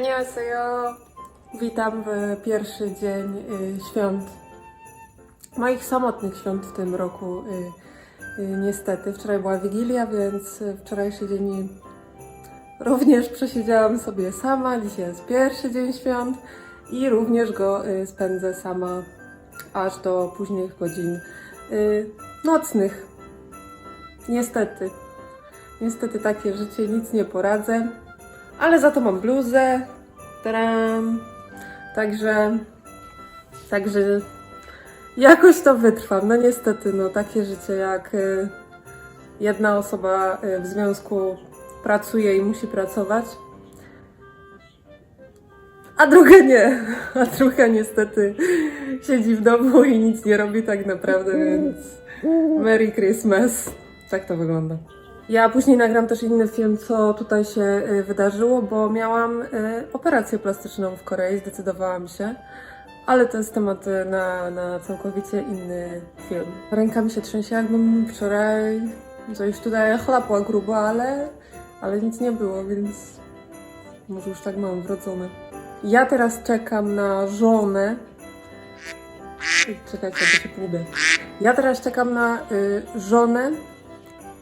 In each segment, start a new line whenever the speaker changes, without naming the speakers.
Annyeonghaseyo! Witam w pierwszy dzień y, świąt. Moich samotnych świąt w tym roku. Y, y, niestety, wczoraj była Wigilia, więc wczorajszy dzień również przesiedziałam sobie sama. Dzisiaj jest pierwszy dzień świąt i również go spędzę sama aż do późnych godzin nocnych. Niestety. Niestety takie życie, nic nie poradzę. Ale za to mam bluzę. Tadam. Także, także jakoś to wytrwam. No niestety, no takie życie jak y, jedna osoba y, w związku pracuje i musi pracować, a druga nie. A druga niestety siedzi w domu i nic nie robi tak naprawdę, więc Merry Christmas. Tak to wygląda. Ja później nagram też inny film, co tutaj się y, wydarzyło, bo miałam y, operację plastyczną w Korei, zdecydowałam się. Ale to jest temat y, na, na całkowicie inny film. Ręka mi się trzęsie, jakbym wczoraj coś tutaj chlapła grubo, ale, ale nic nie było, więc może już tak mam wrodzone. Ja teraz czekam na żonę. Czekajcie, bo się pójdę. Ja teraz czekam na y, żonę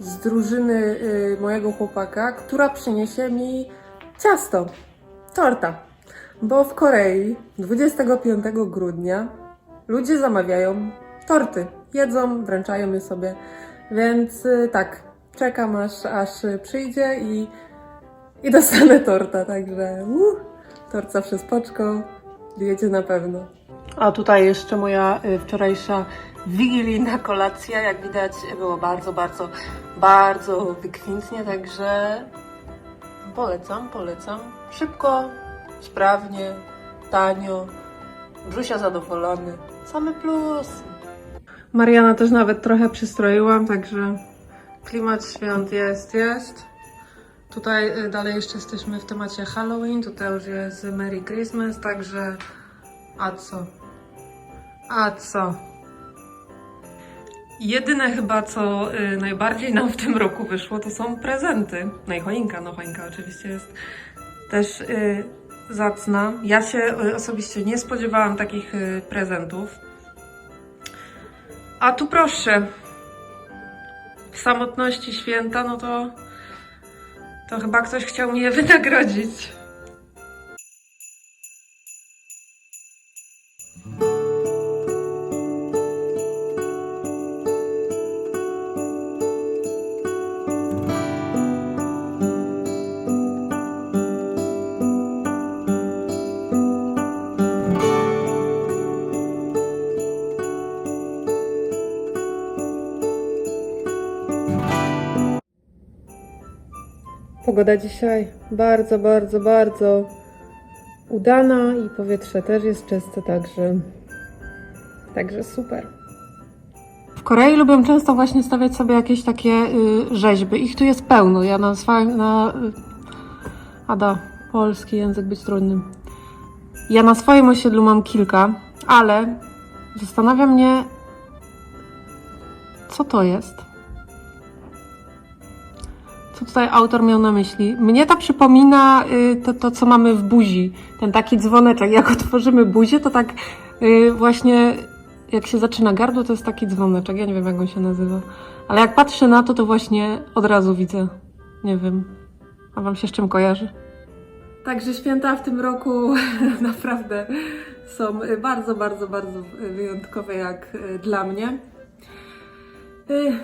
z drużyny y, mojego chłopaka, która przyniesie mi ciasto, torta. Bo w Korei 25 grudnia ludzie zamawiają torty, jedzą, wręczają je sobie. Więc y, tak, czekam aż, aż przyjdzie i, i dostanę torta, także uh, tort zawsze z jedzie na pewno. A tutaj jeszcze moja y, wczorajsza wigilijna kolacja. Jak widać, było bardzo, bardzo, bardzo wykwintnie, także polecam, polecam. Szybko, sprawnie, tanio. Brzusia zadowolony. Same plusy. Mariana też nawet trochę przystroiłam, także klimat świąt jest, jest. Tutaj y, dalej jeszcze jesteśmy w temacie Halloween, tutaj już jest Merry Christmas, także a co? A co? Jedyne chyba, co y, najbardziej nam w tym roku wyszło, to są prezenty. No i choinka, no choinka oczywiście jest też y, zacna. Ja się y, osobiście nie spodziewałam takich prezentów. A tu proszę, w samotności święta, no to to chyba ktoś chciał mnie wynagrodzić. Pogoda dzisiaj bardzo, bardzo, bardzo udana i powietrze też jest czyste, także, także super. W Korei lubią często właśnie stawiać sobie jakieś takie y, rzeźby. Ich tu jest pełno. Ja na swoim, na... Y, Ada, polski język być trudnym. Ja na swoim osiedlu mam kilka, ale zastanawia mnie, co to jest. Co tutaj autor miał na myśli? Mnie to przypomina y, to, to, co mamy w buzi. Ten taki dzwoneczek. Jak otworzymy buzię, to tak y, właśnie jak się zaczyna gardło, to jest taki dzwoneczek. Ja nie wiem, jak on się nazywa. Ale jak patrzę na to, to właśnie od razu widzę. Nie wiem. A wam się z czym kojarzy? Także święta w tym roku naprawdę są bardzo, bardzo, bardzo wyjątkowe jak y, dla mnie.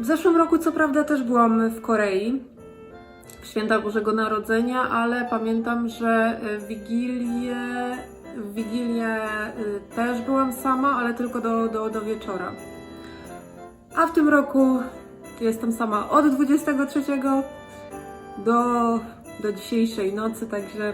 W zeszłym roku, co prawda, też byłam w Korei święta Bożego Narodzenia, ale pamiętam, że y, w Wigilię, w Wigilię y, też byłam sama, ale tylko do, do, do wieczora. A w tym roku jestem sama od 23 do, do dzisiejszej nocy, także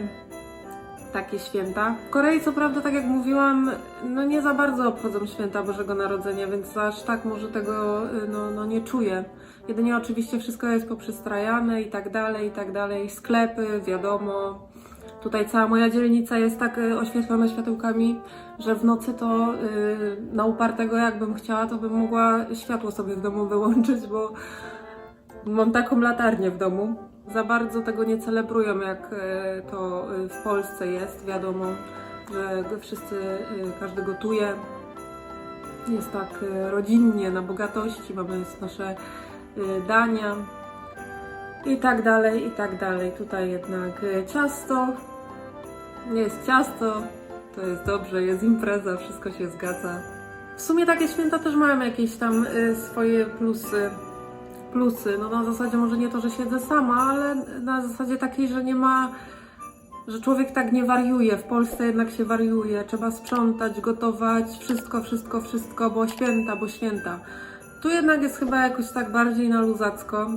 takie święta. W Korei, co prawda, tak jak mówiłam, no nie za bardzo obchodzą święta Bożego Narodzenia, więc aż tak może tego y, no, no nie czuję. Jedynie oczywiście wszystko jest poprzystrajane i tak dalej, i tak dalej. Sklepy, wiadomo. Tutaj cała moja dzielnica jest tak y, oświetlona światełkami, że w nocy to y, na upartego jakbym chciała, to bym mogła światło sobie w domu wyłączyć, bo mam taką latarnię w domu. Za bardzo tego nie celebrują, jak e, to e, w Polsce jest. Wiadomo, że wszyscy, e, każdy gotuje. Jest tak rodzinnie, na bogatości, mamy nasze dania i tak dalej, i tak dalej. Tutaj jednak ciasto, nie jest ciasto, to jest dobrze, jest impreza, wszystko się zgadza. W sumie takie święta też mają jakieś tam swoje plusy. Plusy, no na zasadzie może nie to, że siedzę sama, ale na zasadzie takiej, że nie ma, że człowiek tak nie wariuje. W Polsce jednak się wariuje, trzeba sprzątać, gotować, wszystko, wszystko, wszystko, bo święta, bo święta. Tu jednak jest chyba jakoś tak bardziej na luzacko.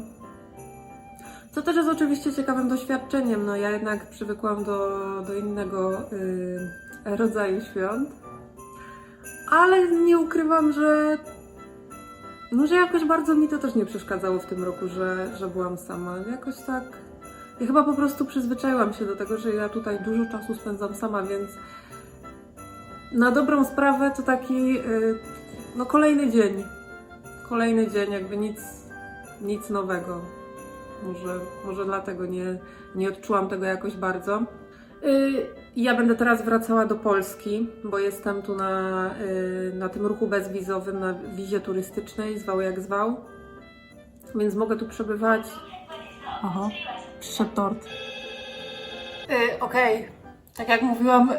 Co też jest oczywiście ciekawym doświadczeniem. No ja jednak przywykłam do, do innego y, rodzaju świąt. Ale nie ukrywam, że no, że jakoś bardzo mi to też nie przeszkadzało w tym roku, że, że byłam sama. Jakoś tak. Ja chyba po prostu przyzwyczaiłam się do tego, że ja tutaj dużo czasu spędzam sama, więc na dobrą sprawę to taki y, no kolejny dzień. Kolejny dzień, jakby nic, nic nowego. Może, może dlatego nie, nie odczułam tego jakoś bardzo. Y, Ja będę teraz wracała do Polski, bo jestem tu na, y, na tym ruchu bezwizowym, na wizie turystycznej, zwał jak zwał. Więc mogę tu przebywać. Aha, przyszedł tort. Y, Okej, tak jak mówiłam, y,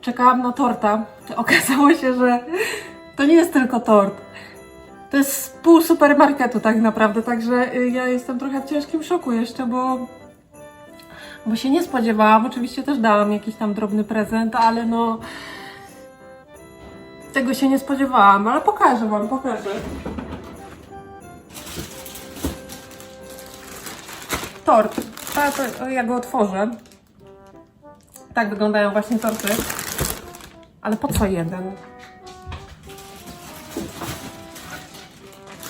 czekałam na torta. Okazało się, że to nie jest tylko tort. To jest pół supermarketu tak naprawdę, także y, ja jestem trochę w ciężkim szoku jeszcze, bo bo się nie spodziewałam. Oczywiście też dałam jakiś tam drobny prezent, ale no. Tego się nie spodziewałam, ale pokażę Wam, pokażę. Tort. Ta, to, ja go otworzę. Tak wyglądają właśnie torty. Ale po co jeden?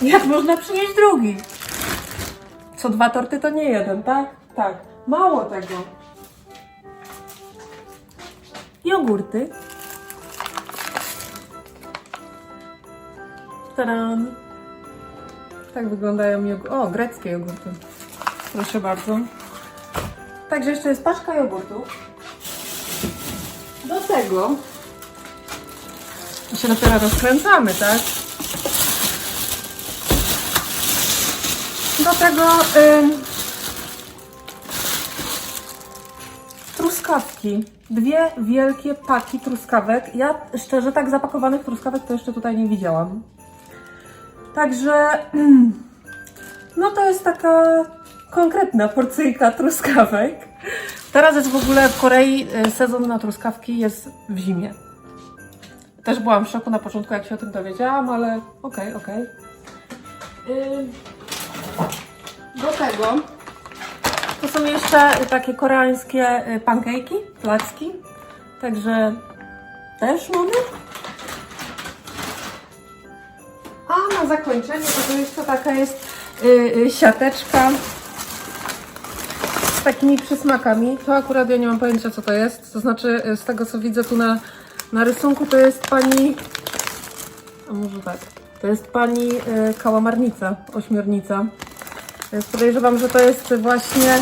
Jak można przynieść drugi? Co dwa torty to nie jeden, tak? Tak. Mało tego. Jogurty. Taran. Tak wyglądają jogurty. O, greckie jogurty. Proszę bardzo. Także jeszcze jest paczka jogurtów. Do tego się dopiero rozkręcamy, tak? Do tego ym, truskawki. Dwie wielkie paki truskawek. Ja szczerze tak zapakowanych truskawek to jeszcze tutaj nie widziałam. Także no to jest taka konkretna porcyjka truskawek. Teraz jest w ogóle w Korei y, sezon na truskawki jest w zimie. Też byłam w szoku na początku, jak się o tym dowiedziałam, ale okej, okej. Ym, Do tego to są jeszcze takie koreańskie y, pancake'i, placki. Także też mamy. A na zakończenie to, jeszcze taka jest y, y, siateczka z takimi przysmakami. To akurat ja nie mam pojęcia co to jest. To znaczy y, z tego co widzę tu na, na rysunku to jest pani... A może tak. To jest pani y, kałamarnica, ośmiornica. Więc podejrzewam, że to jest właśnie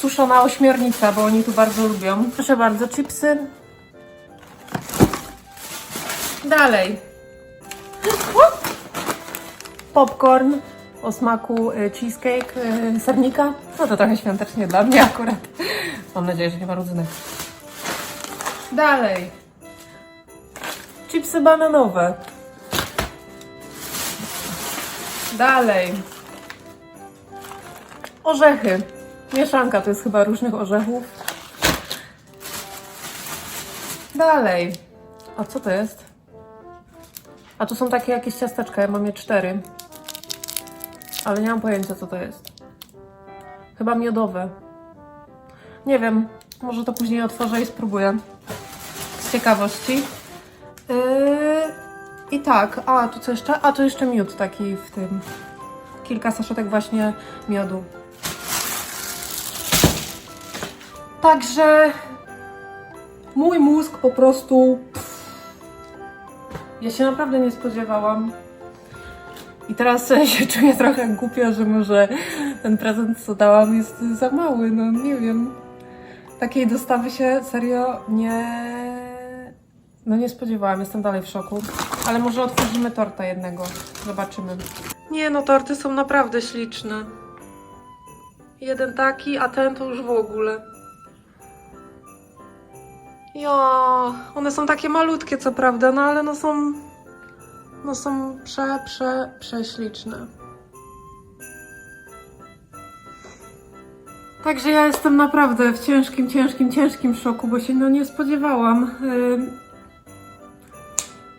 suszona ośmiornica, bo oni tu bardzo lubią. Proszę bardzo, chipsy. Dalej. Popcorn o smaku y, cheesecake, y, sernika. No to trochę świątecznie dla mnie akurat. Mam nadzieję, że nie ma rodzynek. Dalej. Chipsy bananowe. Dalej. Orzechy. Mieszanka to jest chyba różnych orzechów. Dalej. A co to jest? A tu są takie jakieś ciasteczka, ja mam je cztery. Ale nie mam pojęcia co to jest. Chyba miodowe. Nie wiem, może to później otworzę i spróbuję. Z ciekawości. Yy, I tak, a tu co jeszcze? A tu jeszcze miód taki w tym. Kilka saszetek właśnie miodu. Także mój mózg po prostu. Ja się naprawdę nie spodziewałam. I teraz się czuję trochę głupio, że może ten prezent, co dałam, jest za mały, no nie wiem. Takiej dostawy się serio nie... No nie spodziewałam, jestem dalej w szoku. Ale może otworzymy torta jednego, zobaczymy. Nie no, torty są naprawdę śliczne. Jeden taki, a ten to już w ogóle. Jo, one są takie malutkie, co prawda, no ale no są. No są prze, prze, prześliczne. Także ja jestem naprawdę w ciężkim, ciężkim, ciężkim szoku, bo się no nie spodziewałam. Ym,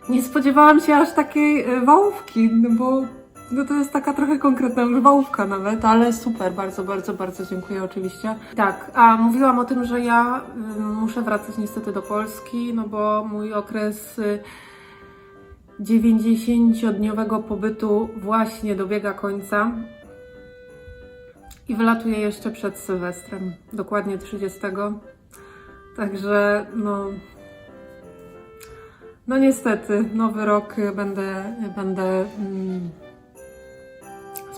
Nie spodziewałam się aż takiej y, wałówki, no bo no to jest taka trochę konkretna już wałówka nawet, ale super, bardzo, bardzo, bardzo dziękuję oczywiście. Tak, a mówiłam o tym, że ja y, muszę wracać niestety do Polski, no bo mój okres y, 90-dniowego pobytu właśnie dobiega końca i wylatuję jeszcze przed Sylwestrem, dokładnie 30. Także no no niestety, nowy rok będę, będę mm,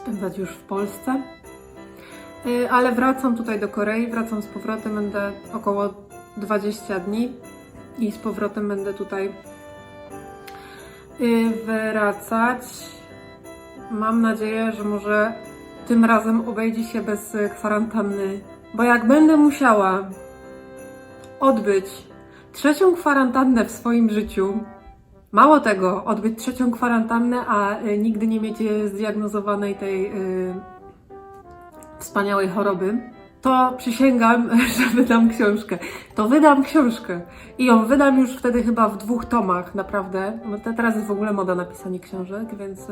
spędzać już w Polsce. Y, Ale wracam tutaj do Korei, wracam z powrotem, będę około 20 dni i z powrotem będę tutaj y, wracać. Mam nadzieję, że może tym razem obejdzie się bez y, kwarantanny, bo jak będę musiała odbyć trzecią kwarantannę w swoim życiu, mało tego, odbyć trzecią kwarantannę, a y, nigdy nie mieć y, zdiagnozowanej tej y, wspaniałej choroby, to przysięgam, że wydam książkę. To wydam książkę. I ją wydam już wtedy chyba w dwóch tomach, naprawdę. Te- teraz jest w ogóle moda na pisanie książek, więc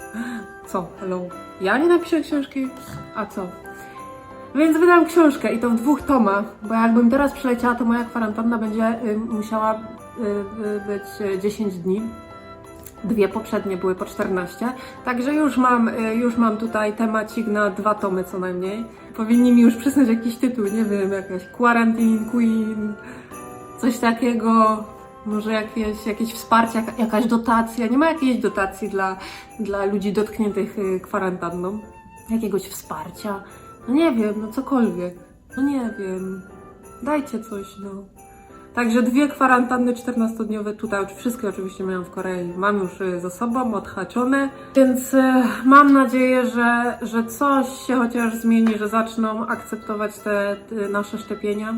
co, hello? Ja nie napiszę książki? A co? Więc wydam książkę i to w dwóch tomach, bo jakbym teraz przeleciała, to moja kwarantanna będzie y, musiała być y, 10 dni. Dwie poprzednie były po 14, także już mam, y, już mam tutaj temacik na dwa tomy co najmniej. Powinni mi już przysnąć jakiś tytuł, nie wiem, jakaś Quarantine Queen, coś takiego, może jakieś, jakieś wsparcie, jaka- jakaś dotacja. Nie ma jakiejś dotacji dla, dla ludzi dotkniętych y, kwarantanną? Jakiegoś wsparcia? No nie wiem, no cokolwiek. No nie wiem. Dajcie coś, no. Także dwie kwarantanny 14-dniowe tutaj, wszystkie oczywiście mają w Korei. Mam już y, za sobą, odhaczone, więc y, mam nadzieję, że, że coś się chociaż zmieni, że zaczną akceptować te, te nasze szczepienia.